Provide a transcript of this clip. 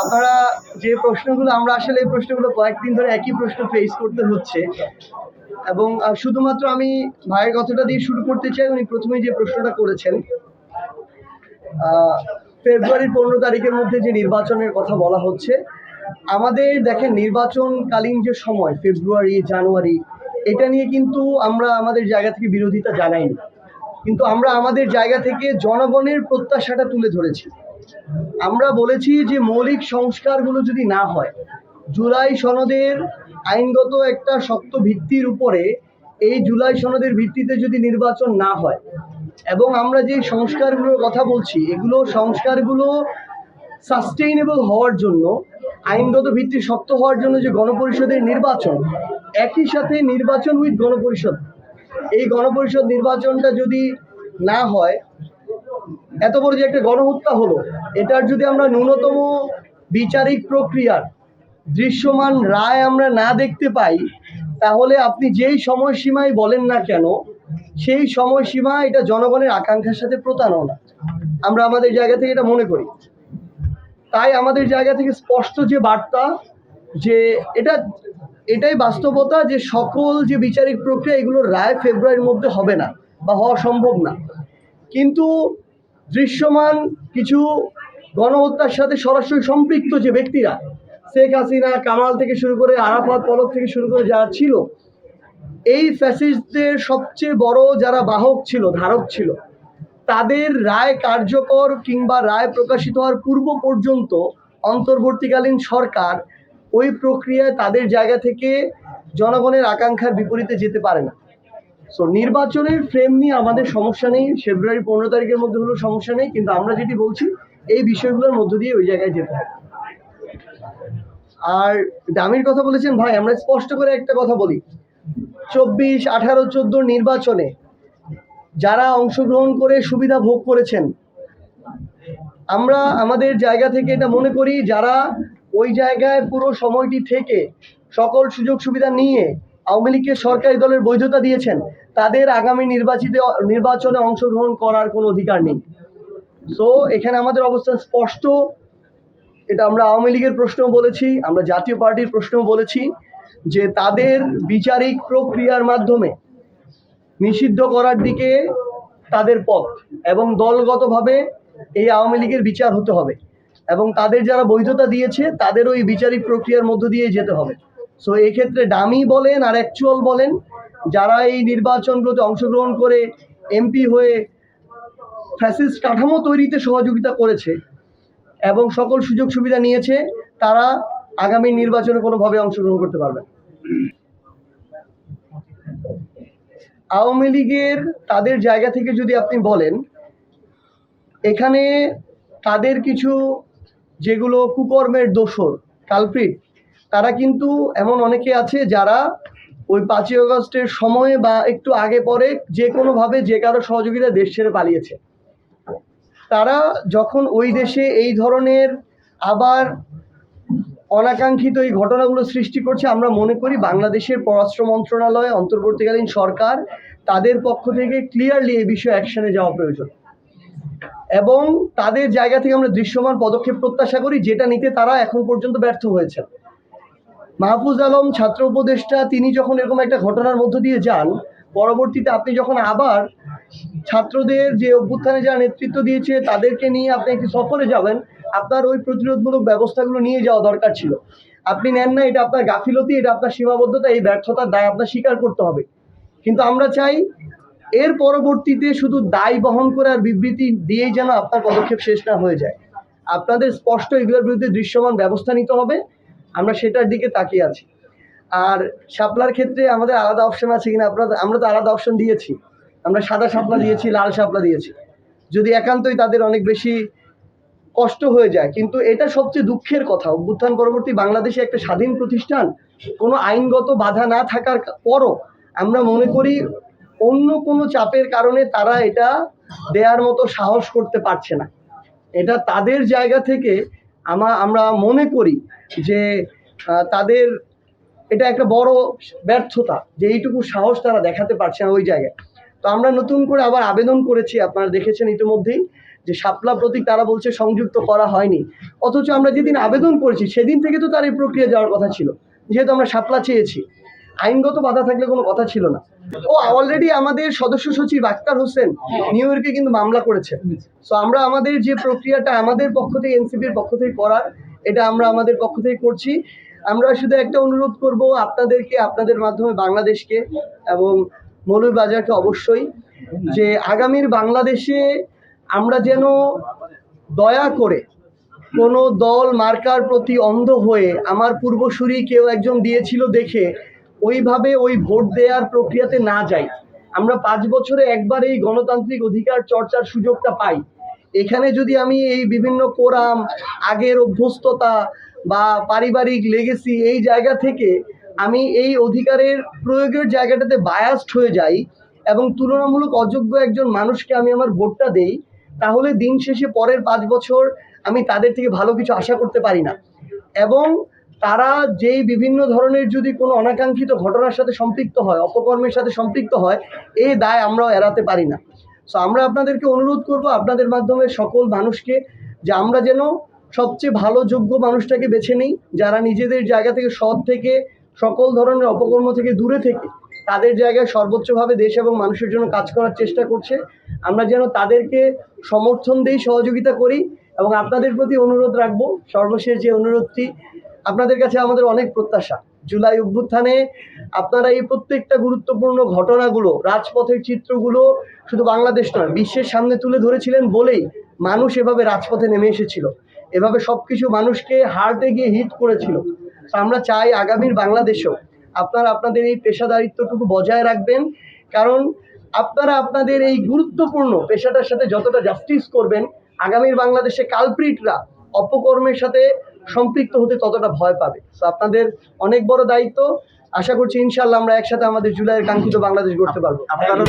আপনারা যে প্রশ্নগুলো, আমরা আসলে এই প্রশ্নগুলো কয়েকদিন ধরে একই প্রশ্ন ফেস করতে হচ্ছে। এবং শুধুমাত্র আমি ভাইয়ের কথাটা দিয়ে শুরু করতে চাই, উনি প্রথমেই যে প্রশ্নটা করেছেন ফেব্রুয়ারির পনেরো তারিখের মধ্যে যে নির্বাচনের কথা বলা হচ্ছে, আমাদের দেখেন নির্বাচনকালীন যে সময় ফেব্রুয়ারি জানুয়ারি এটা নিয়ে কিন্তু আমরা আমাদের জায়গা থেকে বিরোধিতা জানাইনি। কিন্তু আমরা আমাদের জায়গা থেকে জনগণের প্রত্যাশাটা তুলে ধরেছি। আমরা বলেছি যে মৌলিক সংস্কারগুলো যদি না হয়, জুলাই সনদের আইনগত একটা শক্ত ভিত্তির উপরে এই জুলাই সনদের ভিত্তিতে যদি নির্বাচন না হয় এবং আমরা যে সংস্কারগুলোর কথা বলছি, এগুলো সংস্কারগুলো সাস্টেইনেবল হওয়ার জন্য, আইনগত ভিত্তি শক্ত হওয়ার জন্য যে গণপরিষদের নির্বাচন, একই সাথে নির্বাচন উইথ গণপরিষদ এই গণপরিষদ নির্বাচনটা যদি না হয়, এত বড় যে একটা গণহত্যা হলো, এটার যদি আমরা ন্যূনতম বিচারিক প্রক্রিয়ার দৃশ্যমান রায় আমরা না দেখতে পাই, তাহলে আপনি যেই সময়সীমায় বলেন না কেন, সেই সময়সীমা এটা জনগণের আকাঙ্ক্ষার সাথে প্রতারণা। আমরা আমাদের জায়গা থেকে এটা মনে করি। তাই আমাদের জায়গা থেকে স্পষ্ট যে বার্তা যে এটা, এটাই বাস্তবতা যে সকল যে বিচারিক প্রক্রিয়া এগুলোর রায় ফেব্রুয়ারির মধ্যে হবে না বা হওয়া সম্ভব না। কিন্তু দৃশ্যমান কিছু গণহত্যার সাথে সরাসরি সম্পৃক্ত যে ব্যক্তিরা, শেখ হাসিনা, কামাল থেকে শুরু করে আরাফাত, পলক থেকে শুরু করে যারা ছিল, এই ফ্যাসিস্টদের সবচেয়ে বড় যারা বাহক ছিল, ধারক ছিল, তাদের রায় কার্যকর কিংবা রায় প্রকাশিত হওয়ার পূর্ব পর্যন্ত অন্তর্বর্তীকালীন সরকার ওই প্রক্রিয়ায় তাদের জায়গা থেকে জনগণের আকাঙ্ক্ষার বিপরীতে যেতে পারে না। সো নির্বাচনের ফ্রেম নিয়ে আমাদের সমস্যা নেই। ফেব্রুয়ারি পনেরো তারিখের মধ্যে হলেও সমস্যা নেই। কিন্তু আমরা যেটি বলছি, এই বিষয়গুলোর মধ্য দিয়ে ওই জায়গায় যেতে হবে। আর দামির কথা বলেছেন, ভাই, আমরা স্পষ্ট করে একটা কথা বলি। চব্বিশ, আঠারো, চোদ্দ নির্বাচনে যারা অংশগ্রহণ করে সুবিধা ভোগ করেছেন, আমরা আমাদের জায়গা থেকে এটা মনে করি, যারা ওই জায়গায় পুরো সময়টি থেকে সকল সুযোগ সুবিধা নিয়ে আওয়ামী লীগকে সরকারি দলের বৈধতা দিয়েছেন। তাদের আগামী নির্বাচিত, নির্বাচনে অংশগ্রহণ করার কোনো অধিকার নেই। সো এখানে আমাদের অবস্থান স্পষ্ট। এটা আমরা আওয়ামী লীগের প্রশ্নও বলেছি, আমরা জাতীয় পার্টির প্রশ্নও বলেছি যে তাদের বিচারিক প্রক্রিয়ার মাধ্যমে নিষিদ্ধ করার দিকে তাদের পথ এবং দলগতভাবে এই আওয়ামী লীগের বিচার হতে হবে। এবং তাদের যারা বৈধতা দিয়েছে, তাদের ওই বিচারিক প্রক্রিয়ার মধ্য দিয়ে যেতে হবে। সো এক্ষেত্রে ডামি বলেন আর অ্যাকচুয়াল বলেন, যারা এই নির্বাচনগুলোতে অংশগ্রহণ করে এমপি হয়ে ফ্যাসিস্ট কাঠামো তৈরিতে সহযোগিতা করেছে এবং সকল সুযোগ সুবিধা নিয়েছে, তারা আগামী নির্বাচনে কোনোভাবে অংশগ্রহণ করতে পারবে আওয়ামী লীগের তাদের জায়গা থেকে যদি আপনি বলেন, এখানে তাদের কিছু যেগুলো কুকর্মের দোসর, কালপ্রিট, তারা কিন্তু এমন অনেকে আছে যারা ওই পাঁচই আগস্টের সময়ে বা একটু আগে পরে যে কোনোভাবে যে কারও সহযোগিতা দেশ ছেড়ে পালিয়েছে। তারা যখন ওই দেশে এই ধরনের আবার অনাকাঙ্ক্ষিত এই ঘটনাগুলো সৃষ্টি করছে, আমরা মনে করি বাংলাদেশের পররাষ্ট্র মন্ত্রণালয়, অন্তর্বর্তীকালীন সরকার তাদের পক্ষ থেকে ক্লিয়ারলি এই বিষয়ে অ্যাকশনে যাওয়া প্রয়োজন। এবং তাদের জায়গা থেকে আমরা দৃশ্যমান পদক্ষেপ প্রত্যাশা করি, যেটা নিতে তারা এখন পর্যন্ত ব্যর্থ হয়েছে মাহফুজ আলম, ছাত্র উপদেষ্টা, তিনি যখন এরকম একটা ঘটনার মধ্য দিয়ে যান, পরবর্তীতে আপনি যখন আবার ছাত্রদের যে অভ্যুত্থানে যা নেতৃত্ব দিয়েছে, তাদেরকে নিয়ে আপনি একটি সফরে যাবেন, আপনার ওই প্রতিরোধমূলক ব্যবস্থাগুলো নিয়ে যাওয়া দরকার ছিল। আপনি নেন না, এটা আপনার গাফিলতি, এটা আপনার সীমাবদ্ধতা, এই ব্যর্থতার দায় আপনার স্বীকার করতে হবে। কিন্তু আমরা চাই এর পরবর্তীতে শুধু দায় বহন করে আর বিবৃতি দিয়েই যেন আপনার পদক্ষেপ শেষ না হয়ে যায়। আপনাদের স্পষ্ট এগুলোর বিরুদ্ধে দৃশ্যমান ব্যবস্থা নিতে হবে। আমরা সেটার দিকে তাকিয়ে আছি। আর শাপলার ক্ষেত্রে আমাদের আলাদা অপশন আছে কিনা আপনাদের আমরা তো আলাদা অপশন দিয়েছি। আমরা সাদা শাপলা দিয়েছি, লাল শাপলা দিয়েছি। যদি একান্তই তাদের অনেক বেশি কষ্ট হয়ে যায়, কিন্তু এটা সবচেয়ে দুঃখের কথা। অভ্যুত্থান পরবর্তী বাংলাদেশে একটা স্বাধীন প্রতিষ্ঠান, কোনো আইনগত বাধা না থাকার পরও আমরা মনে করি অন্য কোনো চাপের কারণে তারা এটা দেওয়ার মতো সাহস করতে পারছে না। এটা তাদের জায়গা থেকে আমা, আমরা মনে করি যে তাদের এটা একটা বড় ব্যর্থতা যে এইটুকু সাহস তারা দেখাতে পারছে না ওই জায়গায়। তো আমরা নতুন করে আবার আবেদন করেছি, আপনারা দেখেছেন ইতিমধ্যেই, যে শাপলা প্রতীক তারা বলছে সংযুক্ত করা হয়নি। অথচ আমরা যেদিন আবেদন করেছি, সেদিন থেকে তো তার এই প্রক্রিয়া যাওয়ার কথা ছিল। যেহেতু আমরা শাপলা চেয়েছি আইনগত বাধা থাকলে কোনো কথা ছিল না। ও অলরেডি আমাদের সদস্য সচিব আক্তার হোসেন নিউ ইয়র্কে কিন্তু মামলা করেছে সো আমরা আমাদের যে প্রক্রিয়াটা আমাদের পক্ষ থেকে এনসিপির পক্ষ থেকে করার, এটা আমরা আমাদের পক্ষ থেকে করছি। আমরা শুধু একটা অনুরোধ করব আপনাদেরকে, আপনাদের মাধ্যমে বাংলাদেশকে এবং মৌলভীবাজারকে অবশ্যই যে আগামীর বাংলাদেশে আমরা যেন দয়া করে কোনো দল, মার্কার প্রতি অন্ধ হয়ে আমার পূর্বসূরি কেউ একজন দিয়েছিল দেখে ওইভাবে ওই ভোট দেওয়ার প্রক্রিয়াতে না যাই। আমরা পাঁচ বছরে একবার এই গণতান্ত্রিক অধিকার চর্চার সুযোগটা পাই। এখানে যদি আমি এই বিভিন্ন কোরাম, আগের অভ্যস্ততা বা পারিবারিক লেগেসি এই জায়গা থেকে আমি এই অধিকারের প্রয়োগের জায়গাটাতে বায়াসড হয়ে যাই এবং তুলনামূলক অযোগ্য একজন মানুষকে আমি আমার ভোটটা দেই, তাহলে দিন শেষে পরের পাঁচ বছর আমি তাদের থেকে ভালো কিছু আশা করতে পারি না। এবং তারা যেই বিভিন্ন ধরনের যদি কোনো অনাকাঙ্ক্ষিত ঘটনার সাথে সম্পৃক্ত হয়, অপকর্মের সাথে সম্পৃক্ত হয় এই দায় আমরাও এড়াতে পারি না। সো আমরা আপনাদেরকে অনুরোধ করব আপনাদের মাধ্যমে সকল মানুষকে যে আমরা যেন সবচেয়ে ভালো, যোগ্য মানুষটাকে বেছে নিই, যারা নিজেদের জায়গা থেকে সৎ থেকে, সকল ধরনের অপকর্ম থেকে দূরে থেকে, তাদের জায়গায় সর্বোচ্চভাবে দেশ এবং মানুষের জন্য কাজ করার চেষ্টা করছে। আমরা যেন তাদেরকে সমর্থন দেই, সহযোগিতা করি এবং আপনাদের প্রতি অনুরোধ রাখব। সর্বশেষ যে অনুরোধটি আপনাদের কাছে আমাদের অনেক প্রত্যাশা। জুলাই অভ্যুত্থানে আপনারা এই প্রত্যেকটা গুরুত্বপূর্ণ ঘটনাগুলো, রাজপথের চিত্রগুলো শুধু বাংলাদেশ নয়, বিশ্বের সামনে তুলে ধরেছিলেন বলেই মানুষ এভাবে রাজপথে নেমে এসেছিল। এভাবে সব কিছু মানুষকে হার্টে গিয়ে হিট করেছিল। আমরা চাই আগামীর বাংলাদেশেও আপনারা আপনাদের এই পেশাদারিত্বটুকু বজায় রাখবেন, কারণ আপনারা আপনাদের এই গুরুত্বপূর্ণ পেশাটার সাথে যতটা জাস্টিস করবেন, আগামীর বাংলাদেশে কালপ্রিটরা অপকর্মের সাথে সম্পৃক্ত হতে ততটা ভয় পাবে। তো আপনাদের অনেক বড় দায়িত্ব। আশা করছি ইনশাল্লাহ আমরা একসাথে আমাদের জুলাইয়ের কাঙ্ক্ষিত বাংলাদেশ গড়তে পারব। আপনারা